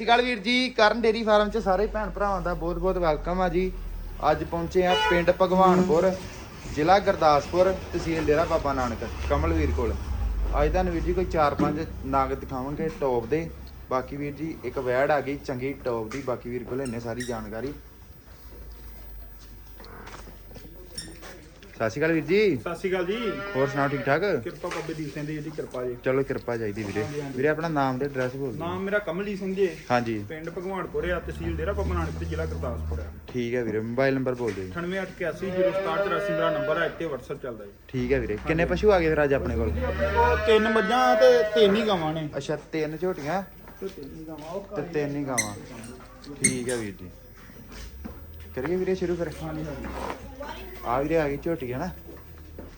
ਸ਼੍ਰੀ ਅਕਾਲ ਵੀਰ ਜੀ, ਕਰਨ dairy farm 'ਚ ਸਾਰੇ ਭੈਣ ਭਰਾਵਾਂ ਦਾ ਬਹੁਤ-ਬਹੁਤ ਵੈਲਕਮ ਆ ਜੀ। ਅੱਜ ਪਹੁੰਚੇ ਆ ਪਿੰਡ ਭਗਵਾਨਪੁਰ, ਜ਼ਿਲ੍ਹਾ ਗੁਰਦਾਸਪੁਰ, ਤਹਿਸੀਲ ਡੇਰਾ ਬਾਬਾ ਨਾਨਕ, ਕਮਲਵੀਰ ਕੋਲ। ਅੱਜ ਤੁਹਾਨੂੰ ਵੀਰ ਜੀ ਕੋਈ 4-5 ਨਾਗ ਦਿਖਾਵਾਂਗੇ ਟੌਪ ਦੇ। ਬਾਕੀ ਵੀਰ ਜੀ, ਇੱਕ ਵੈੜ ਆ ਗਈ, ਚੰਗੀ ਟੌਪ ਦੀ, ਬਾਕੀ ਵੀਰ ਕੋਲ ਇੰਨੇ ਸਾਰੀ ਜਾਣਕਾਰੀ। ਸਤਿ ਸ਼੍ਰੀ ਅਕਾਲ ਵੀਰ ਜੀ। ਸਤਿ ਸ਼੍ਰੀ ਅਕਾਲ ਜੀ। ਹੋਰ ਸੁਣਾਓ ਠੀਕ ਠਾਕ? ਕਿਰਪਾ ਬਾਬੇ ਦੀਪ ਸਿੰਘ ਦੀ ਕਿਰਪਾ ਜੀ। ਚਲੋ ਕਿਰਪਾ ਚਾਹੀਦੀ ਵੀਰੇ। ਵੀਰੇ ਆਪਣਾ ਨਾਮ ਤੇ ਐਡਰੈਸ ਬੋਲ ਦਿਓ। ਨਾਮ ਮੇਰਾ ਕਮਲਜੀਤ ਸਿੰਘ ਜੀ। ਹਾਂਜੀ। ਪਿੰਡ ਭਗਵਾਨਪੁਰ ਆ ਤਹਿਸੀਲ ਡੇਰਾ ਬਾਬਾ ਨਾਨਕ ਤੇ ਜ਼ਿਲ੍ਹਾ ਗੁਰਦਾਸਪੁਰ ਆ। ਠੀਕ ਹੈ ਵੀਰੇ ਮੋਬਾਈਲ ਨੰਬਰ ਬੋਲ ਦਿਓ ਜੀ। 98810784 ਮੇਰਾ ਨੰਬਰ ਹੈ ਇੱਥੇ WhatsApp ਚੱਲਦਾ ਜੀ। ਠੀਕ ਹੈ ਵੀਰੇ। ਕਿੰਨੇ ਪਸ਼ੂ ਆ ਗਏ ਫਿਰ ਅੱਜ ਆਪਣੇ ਕੋਲ? ਤਿੰਨ ਮੱਝਾਂ ਤੇ ਤਿੰਨ ਹੀ ਗਾਵਾਂ ਨੇ। ਅੱਛਾ ਤਿੰਨ ਝੋਟੀਆਂ? ਤੇ ਤਿੰਨ ਹੀ ਗਾਵਾਂ ਤੇ ਤਿੰਨ ਹੀ ਗਾਵਾਂ। ਠੀਕ ਹੈ ਵੀਰ ਜੀ। ਕਰੀਏ ਵੀਰੇ ਸ਼ੁਰੂ ਫਿਰ? ਆ ਵੀਰੇ ਆ ਗਈ ਝੋਟੀ ਹੈ ਨਾ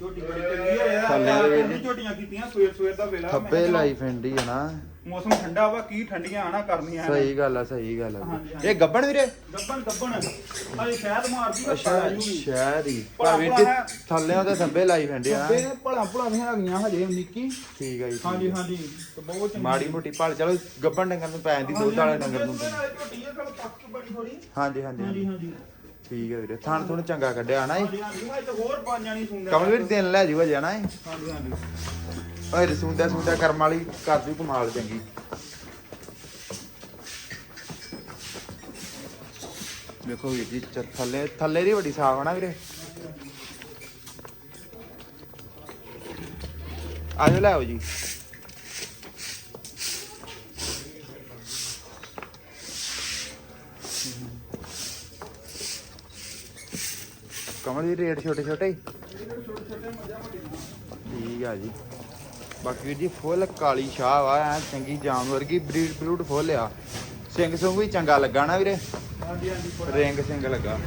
ਝੋਟੀ ਬੜੀ ਚੰਗੀ ਹੈ ਥੱਲੇ ਯਾਰ ਝੋਟੀਆਂ ਕੀਤੀਆਂ ਸਵੇਰ ਸਵੇਰ ਦਾ ਵੇਲਾ। ਮੈਂ ਖੱਬੇ ਕਿਹਾ ਲਾਈ ਫੈਂਡੀ ਹੈ ਨਾ। ਮੌਸਮ ਠੰਡਾ ਵਾ ਕੀ ਠੰਡੀਆਂ ਆਣਾ ਕਰਨੀਆਂ ਨੇ। ਸਹੀ ਗੱਲ ਆ ਸਹੀ ਗੱਲ ਆ। ਹਾਂਜੀ, ਵੀਰੇ। ਹਾਂਜੀ। ਇਹ ਗੱਬਣ ਵੀਰੇ? ਗੱਬਣ ਗੱਬਣ। ਅਰੇ ਸ਼ਾਇਦ ਮਾਰਦੀ ਆ ਅੱਛਾ ਸ਼ਾਇਦ ਹੀ। ਪਰ ਵੀਰ ਜੀ ਥੱਲੇ ਉਹਦੇ ਥੱਬੇ ਲਾਈ ਫੈਂਡੀ ਆ। ਗੱਬੇ ਭਲਾ ਭਲਾ ਨਹੀਂ ਹੈਗੀਆਂ ਹਜੇ ਨਿੱਕੀ। ਠੀਕ ਹੈ ਜੀ ਠੀਕ ਹਾਂਜੀ ਹੈ। ਹਾਂਜੀ। ਤੇ ਬਹੁਤ ਚੰਗੀ। ਮਾੜੀ ਮੋਟੀ ਭਾਲ ਚਲੋ ਗੱਬਣ ਡੰਗਰ ਨੂੰ ਪੈ ਜਾਂਦੀ ਦੁੱਧ ਵਾਲੇ ਡੰਗਰ ਨੂੰ ਝੋਟੀ ਆ ਕੱਲ ਪੱਕ ਬੜੀ ਥੋੜੀ ਹਾਂਜੀ ਹਾਂਜੀ ਹਾਂਜੀ। ਠੀਕ ਹੈ ਵੀਰੇ ਥਣ ਥੁਣ ਚੰਗਾ ਕੱਢਿਆ ਨਾ ਇਹ ਹਾਂਜੀ ਹਾਂਜੀ। ਮੈਂ ਤੇ ਹੋਰ ਪੰਜਾਂ ਨਹੀਂ ਸੁਣਦਾ ਕਮਲ ਵੀਰ ਦਿਨ ਲੈ ਜੂਗਾ ਜਾਣਾ ਇਹ ਹਾਂਜੀ ਹਾਂਜੀ। ਓਏ ਰਸੂੰਦਾ ਸੁੰਦਾ ਕਰਮ ਵਾਲੀ ਕਰ ਦੂ ਕਮਾਲ ਚੰਗੀ। ਦੇਖੋ ਵੀਰ ਜੀ ਥੱਲੇ ਥੱਲੇ ਦੀ ਵੱਡੀ ਸਾਫ਼ ਹੈ ਵੀਰੇ। ਆਜੋ ਲੈ ਆਓ ਜੀ। ਕਮਲ ਜੀ, ਰੇਟ ਛੋਟੇ ਛੋਟੇ ਠੀਕ ਆ ਜੀ। ਬਾਕੀ ਵੀਰ ਜੀ ਫੁੱਲ ਕਾਲੀ ਸ਼ਾਹ ਵਾ ਐ ਚੰਗੀ ਜਾਮ ਵਰਗੀ ਬਰੀਡ ਬਰੂਡ ਫੁੱਲ ਆ। ਸਿੰਘ ਸੁੰਗ ਵੀ ਚੰਗਾ ਲੱਗਾ ਨਾ ਵੀਰੇ? ਹਾਂਜੀ ਹਾਂਜੀ ਰਿੰਗ ਸਿੰਘ ਲੱਗਾ।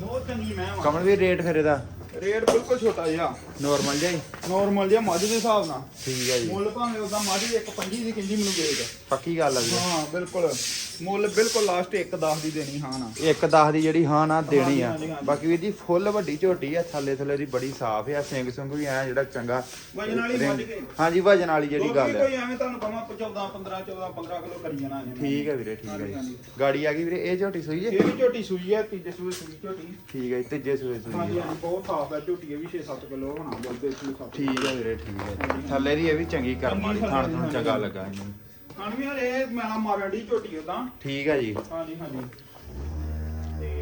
ਬਹੁਤ ਚੰਗੀ ਮੈਂ ਵਾਂ। ਕਮਲ ਵੀ ਰੇਟ ਫਿਰ ਇਹਦਾ? ਰੇਟ ਬਿਲਕੁਲ ਛੋਟਾ ਜਿਹਾ। ਨੋਰਮਲ ਜਿਹਾ ਹੀ? ਨਾਰਮਲ ਜਿਹਾ ਮੱਝ ਦੇ ਹਿਸਾਬ ਨਾਲ। ਠੀਕ ਹੈ ਜੀ। ਮੁੱਲ ਭਾਵੇਂ ਉਹਦਾ ਮੱਝ ਦੀ ਇੱਕ ਪੰਜੀ ਦੀ ਕਿੰਜੀ ਮੈਨੂੰ ਵੇਚ ਪੱਕੀ ਗੱਲ ਆ ਵੀਰੇ। ਹਾਂ ਬਿਲਕੁਲ। ਮੁੱਲ ਬਿਲਕੁਲ ਲਾਸਟ 1 10 ਦੀ ਦੇਣੀ ਹਾਂ ਨਾ। ਇੱਕ 10 ਦੀ ਜਿਹੜੀ ਹਾਂ ਨਾ ਦੇਣੀ ਆ। ਬਾਕੀ ਵੀਰ ਜੀ ਫੁੱਲ ਵੱਡੀ ਝੋਟੀ ਆ ਥੱਲੇ ਥੱਲੇ ਦੀ ਬੜੀ ਸਾਫ਼ ਆ ਸਿੰਘ ਸੁੰਗ ਵੀ ਐ ਜਿਹੜਾ ਚੰਗਾ ਵਜਨ ਵਾਲੀ ਰਿੰਗ- ਮੱਝ ਕੇ। ਹਾਂਜੀ ਵਜਨ ਵਾਲੀ ਜਿਹੜੀ ਗੱਲ ਆ। ਕੋਈ ਐਵੇਂ ਤੁਹਾਨੂੰ ਕਹਾਂ 14 15 14 15 ਕਿਲੋ ਕਰੀ ਜਾਣਾ ਇਹਨੇ। ਠੀਕ ਹੈ ਵੀਰੇ ਠੀਕ ਹੈ। ਗਾੜੀ ਆ ਗਈ ਵੀਰੇ ਇਹ ਝੋਟੀ ਸੂਈ ਜੇ ਇਹ ਝੋਟੀ ਸੂਈ ਹੈ ਤੀਜੇ ਸੂਏ ਸੂਈ ਝੋਟੀ। ਠੀਕ ਹੈ ਜੀ, ਤੀਜੇ ਸੂਏ ਸੂਈ ਹਾਂਜੀ ਹੈ ਹਾਂਜੀ ਬਹੁਤ ਸਾਫ਼ ਹੈ ਝੋਟੀ ਇਹ ਵੀ 6-7 ਕਿਲੋ ਹੋਣਾ ਬੋਲਦੇ ਠੀਕ ਹੈ ਵੀਰੇ ਠੀਕ ਹੈ ਥੱਲੇ ਦੀ ਇਹ ਵੀ ਚੰਗੀ ਕਰਮ ਵਾਲੀ ਥਣ ਥਣ ਚੰਗਾ ਲੱਗਾ ਇਹਨੂੰ। ਖਾਣ ਵੀ ਹਲੇ ਮੈਲਾ ਮਾਰਨ ਦੀ ਝੋਟੀ ਉਹਦਾ ਠੀਕ ਹੈ ਜੀ। ਹਾਂਜੀ ਹਾਂਜੀ।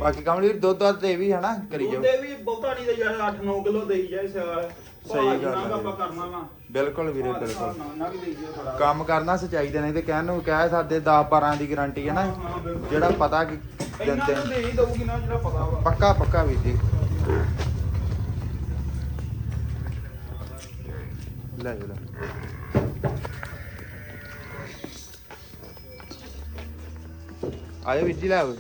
ਬਾਕੀ ਕਮਲ ਵੀਰ ਦੁੱਧ ਦੁੱਧ ਤੇ ਵੀ ਹਨਾ ਕਰੀ ਜਾਓ। ਉਹਦੇ ਵੀ ਬਹੁਤਾ ਨਹੀਂ ਦੇ 8-9 ਕਿਲੋ ਦੇਈ ਜਾਏ ਸਿਆਲ ਸਹੀ ਗੱਲ ਆਪਾਂ ਕਰਨਾ ਵਾ। ਬਿਲਕੁਲ ਵੀਰੇ ਬਿਲਕੁਲ। ਨਾ ਵੀ ਦੇਈ ਜਾਏ ਥੋੜਾ ਕੰਮ ਕਰਨਾ ਸਚਾਈ ਦੇ ਨਹੀਂ ਤੇ ਕਹਿਣ ਨੂੰ ਕਹਿ ਸਾਡੇ 10 12 ਦੀ ਗਾਰੰਟੀ ਹੈ ਨਾ। ਜਿਹੜਾ ਪਤਾ ਕਿ ਇੰਨਾ ਦਿੰਦੇ ਤਾਂ ਦੇ ਹੀ ਦਊਗੀ ਨਾ ਜਿਹੜਾ ਪਤਾ ਵਾ। ਪੱਕਾ ਪੱਕਾ ਵੀਰ ਜੀ। ਲੈ ਲੈ। ਆਇਓ ਵੀਰ ਜੀ ਲੈ ਆਓ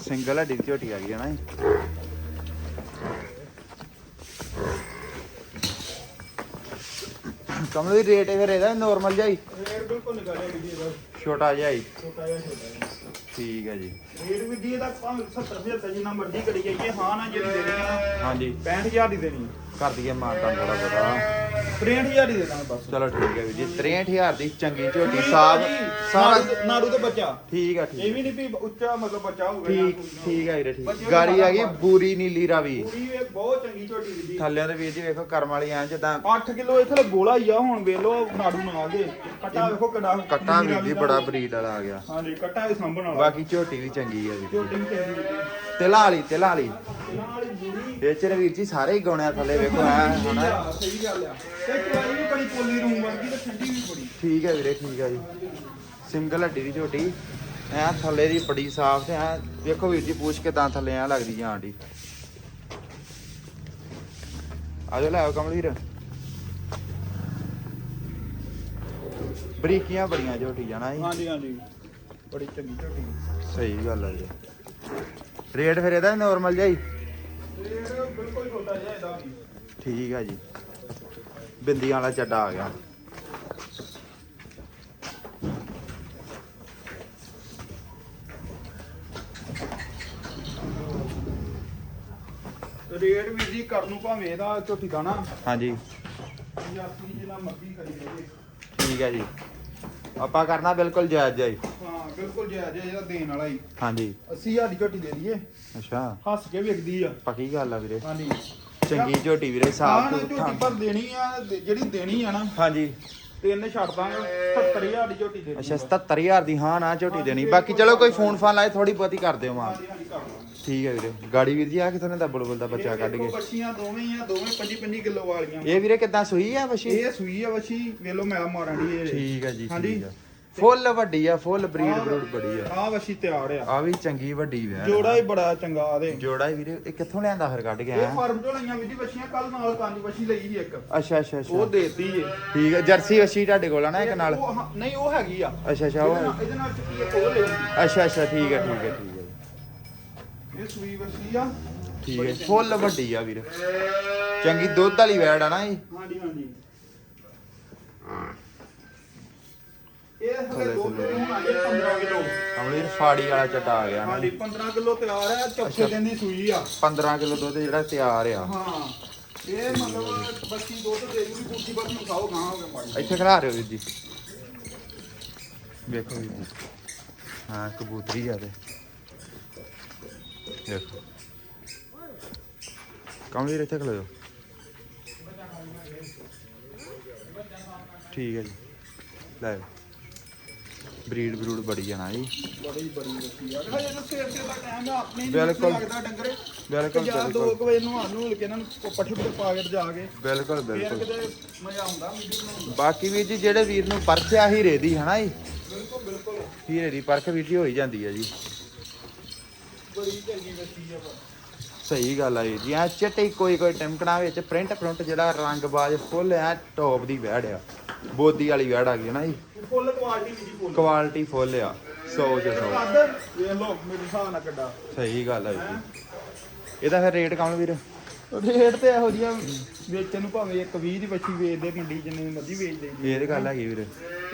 ਸਿੰਗਲ ਹੱਡੀ ਦੀ ਝੋਟੀ ਆ ਗਈ ਹੈ ਨਾ। ਕਮਲ ਦੀ ਰੇਟ ਫਿਰ ਇਹਦਾ ਨਾਰਮਲ ਜਿਹਾ ਹੀ ਰੇਟ ਬਿਲਕੁਲ ਨਿਕਾਲਿਆ ਵੀ ਜੀ ਇਹਦਾ ਛੋਟਾ ਜਿਹਾ ਹੀ ਛੋਟਾ ਜਿਹਾ ਛੋਟਾ ਠੀਕ ਹੈ ਜੀ ਰੇਟ ਵੀ ਜੀ ਇਹਦਾ ਭਾਵੇਂ 70 75 ਜਿੰਨਾ ਮਰਜ਼ੀ ਕਰੀ ਜਾਈਏ ਹਾਂ ਨਾ ਜਿਹੜੀ ਦੇਣੀ ਆ ਹਾਂਜੀ 65000 ਦੀ ਦੇਣੀ ਕਰ ਦਈਏ ਮਾਤਾ ਥੋੜਾ ਬੜਾ 63000 ਦੀ ਦੇ ਦਾਂਗੇ ਬਸ। ਚਲੋ ਠੀਕ ਹੈ ਵੀਰ ਜੀ 63000 ਦੀ ਚੰਗੀ ਝੋਟੀ ਨਾੜੂ ਸਾਰਾ ਤੇ- ਨਾੜੂ ਤੇ ਬੱਚਾ। ਠੀਕ ਆ ਇਹ ਠੀਕ ਵੀ ਨਹੀਂ ਵੀ ਉੱਚਾ ਮਤਲਬ ਬੱਚਾ ਹੋਵੇ ਠੀਕ ਠੀਕ ਹੈ ਵੀਰੇ ਠੀਕ। ਗਾੜੀ ਆ ਗਈ ਬੂਰੀ ਨੀਲੀ ਰਾਵੀ। ਪੂਰੀ ਇਹ ਬਹੁਤ ਚੰਗੀ ਝੋਟੀ ਦੀ ਥੱਲਿਆਂ ਦੇ ਵੀਰ ਜੀ ਵੇਖੋ ਕਰਮ ਵਾਲੀ ਐ ਜਦਾਂ 8 ਕਿਲੋ ਇਥੇ ਗੋਲਾ ਹੀ ਆ ਹੁਣ ਵੇਖ ਲਓ ਨਾੜੂ ਨਾਲ ਦੇ। ਕੱਟਾ ਵੇਖੋ ਕਿੱਡਾ ਕੱਟਾ ਵੀਰ ਜੀ ਬੜਾ ਬਰੀਡ ਵਾਲਾ ਆ ਗਿਆ। ਹਾਂਜੀ ਕੱਟਾ ਇਹ ਸੰਭਣ ਵਾਲਾ। ਬਾਕੀ ਝੋਟੀ ਵੀ ਚੰਗੀ ਆ ਵੀਰ ਜੀ। ਝੋਟੀ ਵੀ ਚੰਗੀ ਦੀ ਤਿਲਾਂ ਵਾਲੀ ਤਿਲਾਂ ਵਾਲੀ ਨਾਲ ਹੀ ਬੁਰੀ ਇਹ ਚ ਵੀਰ ਜੀ ਸਾਰੇ ਹੀ ਗਾਉਣਿਆ ਥੱਲੇ ਵੇਖੋ ਐ ਹੁਣ ਸਹੀ ਗੱਲ ਆ। ਤੇ ਚਵਾਈ ਵੀ ਬੜੀ ਪੋਲੀ ਰੂਮ ਵਰਗੀ ਤੇ ਠੰਡੀ ਵੀ ਬੜੀ। ਠੀਕ ਹੈ ਵੀਰੇ ਠੀਕ ਹੈ ਜੀ। ਸਿੰਗਲ ਹੱਡੀ ਦੀ ਝੋਟੀ। ਐ ਥੱਲੇ ਦੀ ਬੜੀ ਸਾਫ਼ ਤੇ ਐ ਵੇਖੋ ਵੀਰ ਜੀ ਪੁੱਛ ਕੇ ਤਾਂ ਥੱਲੇ ਐ ਲੱਗਦੀ ਜਾਣ ਦੀ ਆਜੋ ਲੈ ਆਓ ਕਮਲਵੀਰ ਬਰੀਕੀਆਂ ਬੜੀਆਂ ਝੋਟੀ ਜਾਣਾ ਜੀ। ਹਾਂਜੀ ਹਾਂਜੀ। ਬੜੀ ਚੰਗੀ ਝੋਟੀ। ਸਹੀ ਗੱਲ ਹੈ ਜੀ। ਰੇਟ ਫਿਰ ਇਹਦਾ ਨਾਰਮਲ ਰੇਟ ਬਿਲਕੁਲ ਛੋਟਾ ਜਿਹਾ ਇਹਦਾ ਵੀ ਠੀਕ ਹੈ ਜੀ। ਬਿੰਦੀਆਂ ਵਾਲਾ ਚੱਡਾ ਆ ਗਿਆ। ਰੇਟ ਵੀਰ ਜੀ ਕਰ ਨੂੰ ਭਾਵੇਂ ਇਹਦਾ ਝੋਟੀ ਦਾ ਨਾ ਹਾਂਜੀ 85 ਜਿੰਨਾ ਮਰਜ਼ੀ ਕਰੀ ਜਾਈਏ ਠੀਕ ਹੈ ਜੀ। ਆਪਾਂ ਕਰਨਾ ਬਿਲਕੁਲ ਜਾਇਜ਼ ਜਾਈ ਹਾਂ ਬਿਲਕੁਲ ਜਾਇਜ਼ ਹੈ ਇਹਦਾ ਦੇਣ ਵਾਲਾ ਹੀ ਹਾਂਜੀ। 80000 ਦੀ ਝੋਟੀ ਦੇ ਦਈਏ। ਅੱਛਾ। ਹੱਸ ਕੇ ਵਿਕਦੀ ਆ। ਪੱਕੀ ਗੱਲ ਆ ਵੀਰੇ। ਹਾਂਜੀ। ਚੰਗੀ ਝੋਟੀ ਵੀਰੇ ਹਾਂ ਸਾਫ਼ ਨਾ ਝੋਟੀ ਪਰ ਦੇਣੀ ਆ ਜਿਹੜੀ ਦੇਣੀ ਆ ਨਾ ਹਾਂਜੀ। ਤਿੰਨ ਛੱਡ ਦਾਂਗੇ 70000 ਦੀ ਝੋਟੀ ਦੇ ਅੱਛਾ ਦੂੰਗਾ। 77000 ਦੀ ਹਾਂ ਨਾ ਝੋਟੀ ਦੇਣੀ। ਬਾਕੀ ਚਲੋ ਕੋਈ ਫੋਨ ਫਾਨ ਲਾਏ ਥੋੜੀ ਬਹੁਤੀ ਕਰ ਦਿਓ ਮਾਂ ਠੀਕ ਹੈ ਵੀਰੇ। ਗਾੜੀ ਵੀਰ ਜੀ ਆ ਕਿਥੋਂ ਨੇ ਦਾ ਬੁਲਬੁਲ ਦਾ ਬੱਚਾ ਕੱਢ ਕੇ? ਬੱਚੀਆਂ ਦੋਵੇਂ ਹੀ ਆ ਦੋਵੇਂ 25 25 ਕਿਲੋ ਵਾਲੀਆਂ। ਇਹ ਵੀਰੇ ਕਿਦਾਂ ਸੂਈ ਆ ਵਸ਼ੀ ਇਹ ਸੂਈ ਆ ਵਛੀ ਵੇਲੋ ਮੈਲਾ ਮਾਰਨ ਦੀ ਇਹ। ਠੀਕ ਹੈ ਜੀ ਹਾਂਜੀ। ਫੁੱਲ ਵੱਡੀ ਆ ਫੁੱਲ ਬਰੀਡ ਬਰੂਡ ਬੜੀ ਆ। ਆ ਵਛੀ ਤਿਆਰ ਆ। ਆ ਵੀ ਚੰਗੀ ਵੱਡੀ ਵੈ। ਜੋੜਾ ਹੀ ਬੜਾ ਚੰਗਾ ਆਦੇ ਜੋੜਾ ਹੀ ਵੀਰੇ ਇਹ ਕਿੱਥੋਂ ਲਿਆਂਦਾ ਫਿਰ ਕੱਢ ਕੇ ਇਹ ਫਾਰਮ ਚੋਂ ਲਈਆਂ ਵੀ ਜੀ ਵਛੀਆਂ ਕੱਲ ਨਾਲ ਪੰਜ ਵਛੀ ਲਈ ਸੀ ਇੱਕ। ਅੱਛਾ ਅੱਛਾ ਅੱਛਾ। ਉਹ ਦੇਤੀ ਏ। ਠੀਕ ਹੈ ਜਰਸੀ ਵਸ਼ੀ ਤੁਹਾਡੇ ਕੋਲ ਆ ਨਾ ਇੱਕ ਨਾਲ? ਨਹੀਂ ਉਹ ਹੈਗੀ ਆ। ਅੱਛਾ ਅੱਛਾ ਉਹ ਇਹਦੇ ਨਾਲ ਚੱਕੀ ਇੱਕ ਉਹ ਲਈ। ਅੱਛਾ ਅੱਛਾ ਠੀਕ ਹੈ ਠੀਕ ਹੈ ਠੀਕ ਹੈ ਇਹ ਸੂਈ ਵਛੀ ਆ। ਠੀਕ ਹੈ। ਫੁੱਲ ਵੱਡੀ ਆ ਵੀਰ। ਚੰਗੀ ਦੁੱਧ ਵਾਲੀ ਵੈੜ ਆ ਨਾ ਇਹ। ਹਾਂਜੀ ਹਾਂਜੀ। ਇਹ ਹਲੇ ਥੱਲੇ ਦੋ ਥੱਲੇ। ਕਿਲੋ ਆ ਜੇ 15 ਕਿਲੋ ਅਮਲੀਰ ਫਾੜੀ ਵਾਲਾ ਚਟਾ ਆ ਗਿਆ ਨਾ। ਹਾਂਜੀ 15 ਕਿਲੋ ਤਿਆਰ ਹੈ ਚੌਥੇ ਅੱਛਾ। ਦਿਨ ਦੀ ਸੂਈ ਆ। 15 ਕਿਲੋ ਦੁੱਧ ਜਿਹੜਾ ਤਿਆਰ ਆ। ਹਾਂ। ਇਹ ਮਤਲਬ ਬੱਚੀ ਦੁੱਧ ਦੇ ਜੂਗੀ ਕੁੱਤੀ ਬਸ ਨੂੰ ਖਾਓ ਗਾਂ ਹੋ ਕੇ ਮਾੜੀ ਇੱਥੇ ਖੜਾ ਵੀਰ ਜੀ। ਵੇਖੋ ਵੀਰ ਜੀ। ਹਾਂ ਕਬੂਤਰੀ ਤੇ। ਦੇਖੋ। ਕਮਲੀਰ ਇੱਥੇ ਖਲੋ ਜਾਓ। ਠੀਕ ਹੈ ਜੀ। ਲੈ ਬਰੀਡ ਬਰੂਡ ਬੜੀ ਨਾ ਜੀ। ਬੜੀ ਬੜੀ ਰੱਖੀ ਆ ਹਜੇ ਤਾਂ ਸੇਰ ਸੇਰ ਦਾ ਟਾਈਮ ਆ ਆਪਣੇ ਨਹੀਂ ਬਿਲਕੁਲ। ਲੱਗਦਾ ਡੰਗਰੇ ਬਿਲਕੁਲ ਜਾਂ ਦੋ ਬਿਲਕੁਲ। ਕੁ ਵਜੇ ਨੂੰ ਆਨੂੰ ਕੇ ਇਹਨਾਂ ਨੂੰ ਪੱਠੇ ਪੁੱਠੇ ਪਾ ਕੇ ਜਾ ਕੇ। ਬਿਲਕੁਲ ਫੇਰ ਬਿਲਕੁਲ। ਕਿਤੇ ਮਜ਼ਾ ਆਉਂਦਾ ਵੀਡੀਓ ਬਣਾਉਣ ਦਾ ਬਾਕੀ ਵੀਰ ਜੀ ਜਿਹੜੇ ਵੀਰ ਨੂੰ ਪਰਚਿਆ ਹੀਰੇ ਦੀ ਹਨਾ ਜੀ? ਬਿਲਕੁਲ ਬਿਲਕੁਲ। ਹੀਰੇ ਦੀ ਪਰਖ ਜੀ ਹੋਈ ਜਾਂਦੀ ਹੈ ਜੀ। ਬੜੀ ਚੰਗੀ ਰੱਖੀ ਆ ਪਰ ਸਹੀ ਗੱਲ ਆ ਜੀ ਜੀ ਆ ਚਿੱਟੇ ਕੋਈ ਕੋਈ ਟਿਮਕਣਾ ਵਿੱਚ ਪ੍ਰਿੰਟ ਪ੍ਰਿੰਟ ਜਿਹੜਾ ਰੰਗਬਾਜ਼ ਫੁੱਲ ਆ ਟੌਪ ਦੀ ਵੈੜ ਆ। ਬੋਦੀ ਵਾਲੀ ਵੈੜ ਆ ਗਈ ਨਾ ਜੀ। ਫੁੱਲ ਕੁਆਲਿਟੀ ਵੀ ਜੀ ਫੁੱਲ। ਕੁਆਲਿਟੀ ਫੁੱਲ ਆ 100 ਚ 100 ਕੱਦ ਵੇਖ ਲਓ ਮੇਰੇ ਹਿਸਾਬ ਨਾਲ ਕੱਡਾ। ਸਹੀ ਗੱਲ ਆ ਜੀ। ਇਹਦਾ ਫਿਰ ਰੇਟ ਕੌਣ ਵੀਰ? ਰੇਟ ਤੇ ਇਹੋ ਜਿਹਾ ਵੇਚਣ ਨੂੰ ਭਾਵੇਂ ਇੱਕ 20 ਦੀ ਬੱਚੀ ਵੇਚਦੇ ਮੰਡੀ ਜਿੰਨੇ ਮਰਜ਼ੀ ਵੇਚ ਦੇ। ਇਹ ਤੇ ਗੱਲ ਹੈਗੀ ਵੀਰ।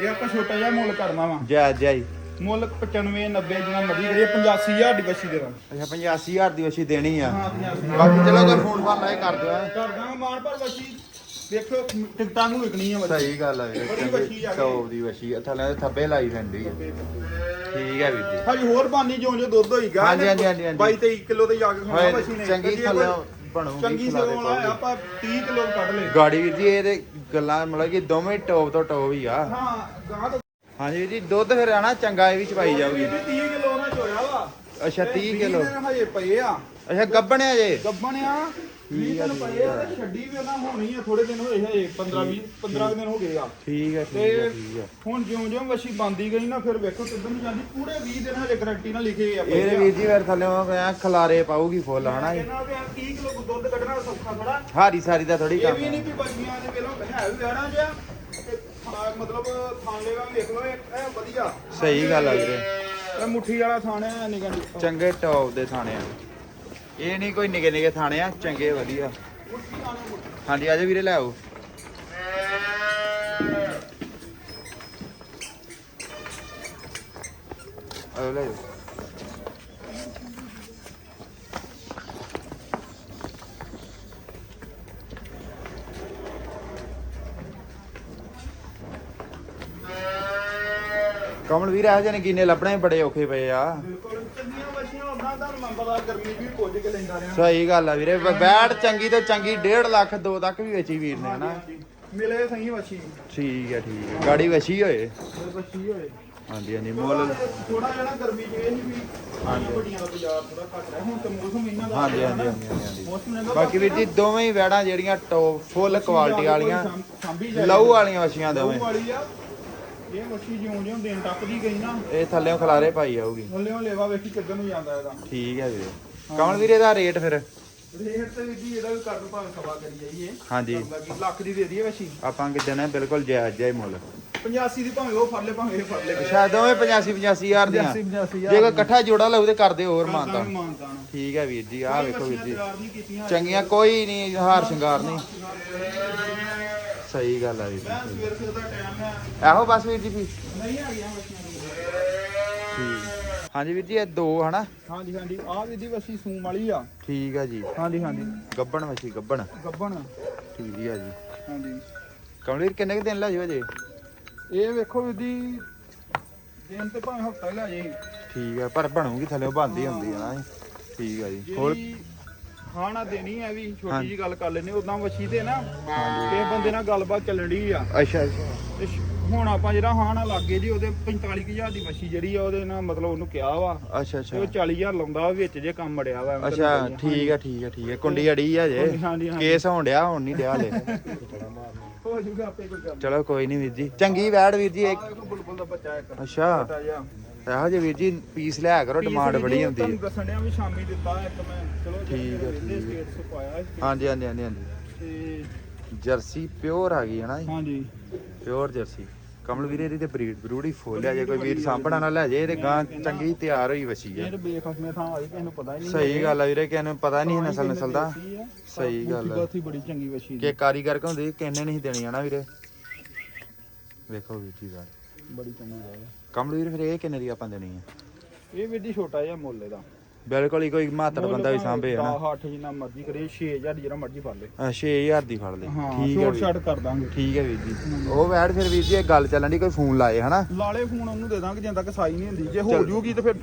ਇਹ ਆਪਾਂ ਛੋਟਾ ਜਿਹਾ ਮੁੱਲ ਕਰਨਾ ਵਾ। ਜੈ ਜੀ। ਮੁੱਲ 95 90 ਜਿੰਨਾ ਮਰਜ਼ੀ ਕਰੀਏ 85000 ਦੀ ਬੱਚੀ ਦੇ ਦਾਂ ਅੱਛਾ 85000 ਦੀ ਵਛੀ ਦੇਣੀ ਆ। ਹਾਂ 85000 ਬਾਕੀ ਚਲੋ ਕੋਈ ਫੋਨ ਫਾਨ ਲਾਏ ਕਰ ਦਿਓ ਐਂ। ਕਰ ਦਾਂਗੇ ਮਾਨ ਪਰ ਬੱਚੀ ਦੇਖੋ ਟਿਕਟਾਂ ਨੂੰ ਵਿਕਣੀ ਆ ਬੱਚੀ ਸਹੀ ਗੱਲ ਆ ਵੀਰ ਬੜੀ ਵੱਛੀ ਆ ਗਈ। ਟੌਪ ਦੀ ਵਛੀ ਆ ਥੱਲੇ ਦੇ ਥੱਬੇ ਲਾਈ ਫੈਂਦੀ ਆ। ਠੀਕ ਹੈ ਵੀਰ ਜੀ। ਹਾਂਜੀ ਹੋਰ ਬਾਨੀ ਜਿਉਂ ਜੋ ਦੁੱਧ ਹੋਈਗਾ ਹਾਂਜੀ, ਹਾਂਜੀ, ਹਾਂਜੀ, ਹਾਂਜੀ। 22 23 ਕਿਲੋ ਤੇ ਜਾ ਕੇ ਖਾਣਾ ਹੋਏ ਬੱਚੀ ਨੇ। ਚੰਗੀ ਤੇ ਜੇ ਥੱਲੇ ਕੋਈ ਬਣੂਗੀ ਚੰਗੀ ਖਿਲਾ ਦੇ ਸੇਵਾ ਵਾਲਾ ਪਾਊਗੀ। ਆਪਾਂ 30 ਕਿਲੋ ਕੱਢ ਲਏ। ਗਾੜੀ ਵੀਰ ਜੀ ਇਹਦੇ ਗੱਲਾਂ ਮਤਲਬ ਕਿ ਦੋਵੇਂ ਟੌਪ ਤੋਂ ਟੌਪ ਹੀ ਆ। ਹਾਂ ਗਾਂ ਤਾਂ ਹਾਂਜੀ ਵੀਰ ਜੀ ਦੁੱਧ ਫਿਰ ਆਣਾ ਚੰਗਾ ਇਹ ਵੀ ਚਵਾਈ ਜਾਊਗੀ। 30 ਕਿਲੋ ਨਾ ਚੋਇਆ ਵਾ। ਅੱਛਾ 30 ਕਿਲੋ। ਹਜੇ ਪਏ ਆ। ਅੱਛਾ ਗੱਬਣਿਆ ਜੇ? ਗੱਬਣਿਆ 20 ਠੀਕ ਆ, ਦਿਨ ਪਏ ਆ ਤੇ ਛੱਡੀ ਵੀ ਉਹਨਾਂ ਹੋਣੀ ਆ ਥੋੜੇ ਦਿਨ ਹੋਏ ਹਜੇ 15 20 15 ਦਿਨ ਹੋ ਗਏ ਆ। ਠੀਕ ਹੈ ਠੀਕ ਹੁਣ ਜਿਉਂ ਜਿਉਂ ਵਸ਼ੀ ਬੰਦੀ ਗਈ ਨਾ ਫਿਰ ਵੇਖੋ ਕਿੱਦਾਂ ਨੂੰ ਜਾਂਦੀ। ਪੂਰੇ 20 ਦਿਨ ਹਜੇ ਗਰੰਟੀ ਨਾਲ ਲਿਖੇ ਆ ਆ। ਵੀਰ ਜੀ ਫਿਰ ਥੱਲੇ ਆ ਖਲਾਰੇ ਪਾਊਗੀ ਫੁੱਲ ਹਨਾ ਇਹਨਾਂ ਦੇ 30 ਕਿਲੋ ਦੁੱਧ ਕੱਢਣਾ ਸੌਖਾ ਥੋੜਾ ਹਾਰੀ ਸਾਰੀ ਦਾ ਥੋੜੀ ਇਹ ਕੰਮ ਵੀ ਆ। ਨਹੀਂ ਵੀ ਬੱਚੀਆਂ ਦੇ ਵੇਲੋਂ ਹੈ ਵੀ ਵਹਿਣਾ ਜਿਆ ਮਤਲਬ ਥਾਂਲੇ ਵਾ ਵੇਖ ਲਓ ਇਹ ਇਹ ਵਧੀਆ। ਸਹੀ ਗੱਲ ਆ ਵੀਰੇ। ਇਹ ਮੁੱਠੀ ਵਾਲਾ ਥਾਣਾ ਹੈ ਨਿਕਾ ਚੰਗੇ ਟੌਪ ਦੇ ਥਾਣੇ ਆ। ਇਹ ਨਹੀਂ ਕੋਈ ਨਿੱਕੇ ਨਿੱਕੇ ਥਾਣੇ ਆ ਚੰਗੇ ਵਧੀਆ। ਹਾਂਜੀ ਆਜੋ ਵੀਰੇ ਲੈ ਆਓ। ਆਓ ਲੈ ਆਓ। ਕਮਲ ਵੀਰ ਇਹੋ ਜਿਹੇ ਨੇ ਕੀਨੇ ਲੱਭਣੇ ਬੜੇ ਔਖੇ ਪਏ ਆ। ਬਿਲਕੁਲ ਚੰਗੀਆਂ ਵਸ਼ੀਆਂ ਉਹਨਾਂ ਦਾ ਮੈਂ ਪਤਾ ਗਰਮੀ ਵੀ ਪੁੱਜ ਕੇ ਲੈਂਦਾ ਰਿਹਾ। ਸਹੀ ਗੱਲ ਆ ਵੀਰੇ ਬ- ਬੈਟ ਚੰਗੀ ਤੋਂ ਚੰਗੀ 1.5 ਲੱਖ 2 ਤੱਕ ਵੀ ਵੇਚੀ ਵੀਰ ਨੇ ਹਨਾ? ਹਾਂਜੀ, ਮਿਲੇ ਸਹੀ ਵਸ਼ੀ ਠੀਕ ਹੈ ਠੀਕ ਹੈ ਗਾੜੀ ਵਛੀ ਹੋਏ? ਹਾਂਜੀ ਹਾਂਜੀ ਮੁੱਲ। ਥੋੜਾ ਜਿਹਾ ਨਾ ਗਰਮੀ ਇਹ ਸੀ ਵੀ ਹਾਂਜੀ। ਵੱਡੀਆਂ ਦਾ ਬਾਜ਼ਾਰ ਥੋੜਾ ਘੱਟ ਰਿਹਾ ਹੁਣ ਤੇ ਮੌਸਮ ਇਹਨਾਂ ਦਾ ਹਾਂਜੀ ਹਾਂਜੀ ਹਾਂਜੀ। ਹਾਂਜੀ ਬਾਕੀ ਵੀਰ ਜੀ ਦੋਵੇਂ ਹੀ ਵੈੜਾਂ ਜਿਹੜੀਆਂ ਟੌਪ ਫੁੱਲ ਕੁਆਲਿਟੀ ਵਾਲੀਆਂ। ਲਹੂ ਵਾਲੀਆਂ ਵਛੀਆਂ ਲਹੂ ਦੋਵੇਂ ਵਾਲੀ ਆ। ਇਹ ਮੱਛੀ ਜਿਉਂ ਜਿਉਂ ਦਿਨ ਟੱਪਦੀ ਗਈ ਨਾ ਇਹ ਥੱਲੇੋਂ ਖਲਾਰੇ ਪਾਈ ਜਾਊਗੀ। ਹੱਲਿਓ ਲੇਵਾ ਵੇਖੀ ਕਿੱਧਰ ਨੂੰ ਜਾਂਦਾ ਇਹਦਾ। ਠੀਕ ਹੈ ਵੀਰੇ। ਕਮਲ ਵੀਰੇ ਦਾ ਰੇਟ ਫਿਰ? ਰੇਟ ਤੇ ਵੀ ਜੀ ਇਹਦਾ ਵੀ ਕਰ ਦੋ ਭਾਵੇਂ ਸਵਾ ਕਰੀ ਜਾਈਏ। ਹਾਂਜੀ। ਲੱਖ ਦੀ ਦੇ ਦਈਏ ਵਸ਼ੀ। ਆਪਾਂ ਕਿਦਾਂ ਨੇ ਬਿਲਕੁਲ ਜਾਇਜ਼ ਜਾਈ ਮੁੱਲ। 85 ਦੀ ਭਾਵੇਂ ਉਹ ਫੜ ਲੈ ਭਾਵੇਂ ਇਹ ਫੜ ਲੈ। ਅੱਛਾ ਦੋਵੇਂ 85 85 ਹਜ਼ਾਰ ਦੀਆਂ। 85 85 ਜੇ ਕੋਈ ਇਕੱਠਾ ਜੋੜਾ ਲਊ ਤੇ ਕਰਦੇ ਹੋਰ ਮਾਨਤਾ ਠੀਕ ਹੈ ਵੀਰ ਜੀ ਆਹ ਵੇਖੋ ਵੀਰ ਜੀ। ਚੰਗੀਆਂ ਕੋਈ ਨਹੀਂ। ਹਾਰ ਸ਼ਿੰਗਾਰ ਨਹੀਂ। ਸਹੀ ਗੱਲ ਆ ਵੀਰ ਮੈਂ ਜੀ ਸਵੇਰ ਸਵੇਰ ਦਾ ਟਾਈਮ ਹੈ ਇਹੋ ਬਸ ਵੀਰ ਜੀ ਵੀ। ਨਹੀਂ ਆ ਗਿਆ ਠੀਕ। ਹਾਂਜੀ ਵੀਰ ਜੀ ਇਹ ਦੋ ਹਨਾ? ਹਾਂਜੀ ਹਾਂਜੀ। ਆਹ ਵੀ ਦੀ ਵਸੀ ਸੂਮ ਵਾਲੀ ਆ। ਠੀਕ ਆ ਜੀ। ਹਾਂਜੀ ਹਾਂਜੀ। ਗੱਬਣ ਵਛੀ ਗੱਬਣ। ਗੱਬਣ। ਠੀਕ ਆ ਜੀ। ਹਾਂਜੀ। ਕਮਲੀਰ ਕਿੰਨੇ ਕੁ ਦਿਨ ਲੈ ਜਾਓ ਜੇ ਇਹ ਵੇਖੋ ਵੀ ਦੀ ਦਿਨ ਤੇ ਭਾਵੇਂ ਹਫਤਾ ਹੀ ਲੈ ਜੇ ਠੀਕ ਆ ਪਰ ਬਣੂਗੀ ਥੱਲੇ ਬੰਦੀ ਹੁੰਦੀ ਆ ਨਾ। ਠੀਕ ਆ ਜੀ। ਹੋਰ ਜਿਹੜੀ ਖਾਣਾ ਦੇਣੀ ਹੈ ਵੀ ਹਾਂ। ਛੋਟੀ ਜੀ ਗੱਲ ਕਰ ਲੈਨੇ ਉਦਾਂ ਵਛੀ ਤੇ ਨਾ ਤੇ ਬੰਦੇ ਨਾਲ ਗੱਲਬਾਤ ਚੱਲਣ ਦੀ ਆ। ਅੱਛਾ ਅੱਛਾ। ਤੇ ਸ਼- ਹੁਣ ਆਪਾਂ ਜਿਹੜਾ ਹਾਣਾ ਲੱਗੇ ਜੀ ਉਹਦੇ 45000 ਦੀ ਵਛੀ ਜਿਹੜੀ ਆ ਉਹਦੇ ਨਾਲ ਮਤਲਬ ਉਹਨੂੰ ਕਿਹਾ ਵਾ। ਅੱਛਾ ਤੇ ਉਹ ਅੱਛਾ 40000 ਲਾਉਂਦਾ ਵਾ, ਵਿੱਚ ਜੇ ਕੰਮ ਮੜਿਆ ਵਾ। ਐਵੇਂ ਅੱਛਾ ਠੀਕ ਆ ਠੀਕ ਆ ਠੀਕ ਆ। ਕੁੰਡੀ ਅੜੀ ਆ ਜੇ। ਹਾਂਜੀ, ਹਾਂਜੀ, ਹਾਂਜੀ। ਕੇਸ ਹੋਣ ਡਿਆ ਹੁਣ ਨਹੀਂ ਡਿਆ ਲੈ ਹੋ ਜੂਗਾ ਆਪੇ ਕੋਈ ਗੱਲ। ਚਲੋ ਕੋਈ ਨਹੀਂ ਵੀਰ ਜੀ। ਚੰਗੀ ਵੈੜ ਵੀਰ ਜੀ ਇੱਕ ਆਹ ਬੁਲਬੁਲ ਦਾ ਬੱਚਾ ਇੱਕ। ਅੱਛਾ। ਛੋਟਾ ਜਿਹਾ। ਇਹੋ ਜਿਹੇ ਵੀਰ ਜੀ ਪੀਸ ਲਿਆ ਕਰੋ ਡਿਮਾਂਡ ਬੜੀ ਹੁੰਦੀ ਤੁਹਾਨੂੰ ਹੈ। ਦੱਸਣ ਡਿਆ ਵੀ ਸ਼ਾਮੀ ਦਿੱਤਾ ਇੱਕ ਮੈਂ। ਚਲੋ ਠੀਕ। ਸਟੇਟਸ ਪਾਇਆ ਹਾਂਜੀ ਹਾਂਜੀ ਹਾਂਜੀ ਹਾਂਜੀ। ਤੇ ਜਰਸੀ ਪਿਓਰ ਆ ਗਈ ਹੈ ਨਾ ਜੀ? ਹਾਂਜੀ। Pure jersey. ਕਮਲ ਵੀਰੇ ਦੀ ਤੇ ਬਰੀਡ ਬਰੂੜੀ ਫੋਲ ਆ ਜੇ ਕੋਈ ਵੀਰ ਸਾਂਭਣਾ ਨਾ ਲੈ ਜੇ ਤੇ ਗਾਂ ਚੰਗੀ ਤਿਆਰ ਹੋਈ ਵਸੀ ਆ। ਤੇ ਬੇਖਸਮੇ ਥਾਂ ਆਈ ਕਿਸੇ ਨੂੰ ਪਤਾ ਹੀ ਨਹੀਂ ਸਹੀ ਗੱਲ ਆ ਵੀਰੇ ਕਿਸੇ ਨੂੰ ਪਤਾ ਨਹੀਂ ਨਸਲ ਨਸਲ ਦਾ ਸਹੀ ਗੱਲ ਆ। ਬਾਤੀ ਬੜੀ ਚੰਗੀ ਵਛੀ ਕਿ ਕਾਰੀਗਰ ਕਹਿੰਦੇ ਕਿੰਨੇ ਨਹੀਂ ਦੇਣੀ ਆ ਨਾ ਵੀਰੇ? ਵੇਖੋ ਵੀਰ ਜੀ ਗੱਲ। ਬੜੀ ਚੰਗੀ ਗੱਲ ਹੈ। ਕਮਲ ਵੀਰ ਫਿਰ ਇਹ ਕਿੰਨੇ ਦੀ ਆਪਾਂ ਦੇਣੀ ਆ? ਇਹ ਵੀ ਦੀ ਛੋਟਾ ਜਿਹਾ ਮੁੱਲ ਇਹਦਾ। ਬਿਲਕੁਲ ਹੀ ਕੋਈ ਮਾਤੜ ਬੰਦਾ ਵੀ ਸਾਂਭੇ ਹਨਾ 8 ਜਿੰਨਾ ਮਰਜ਼ੀ ਕਰੇ 6000 ਜਿਹੜਾ ਮਰਜ਼ੀ ਫੜ ਲੇ। ਅਹ 6000 ਦੀ ਫੜ ਲੈ। ਹਾਂ ਠੀਕ ਹੈ ਸ਼ੋਰਟ। ਸ਼ਾਟ ਕਰ ਦਾਂਗੇ। ਠੀਕ ਹੈ ਵੀਰ ਜੀ। ਉਹ ਵੈੜ ਫਿਰ ਵੀਰ ਜੀ ਇਹ ਗੱਲ ਚੱਲਣ ਦੀ ਕੋਈ ਫੋਨ ਲਾਏ ਹਨਾ? ਲਾਲੇ ਫੋਨ ਉਹਨੂੰ ਦੇ ਦਾਂਗੇ ਜਿੰਦਾ ਕਿ ਸਾਈ ਨਹੀਂ ਹੁੰਦੀ। ਜੇ ਹੋ। ਜੂਗੀ ਤੇ ਫਿਰ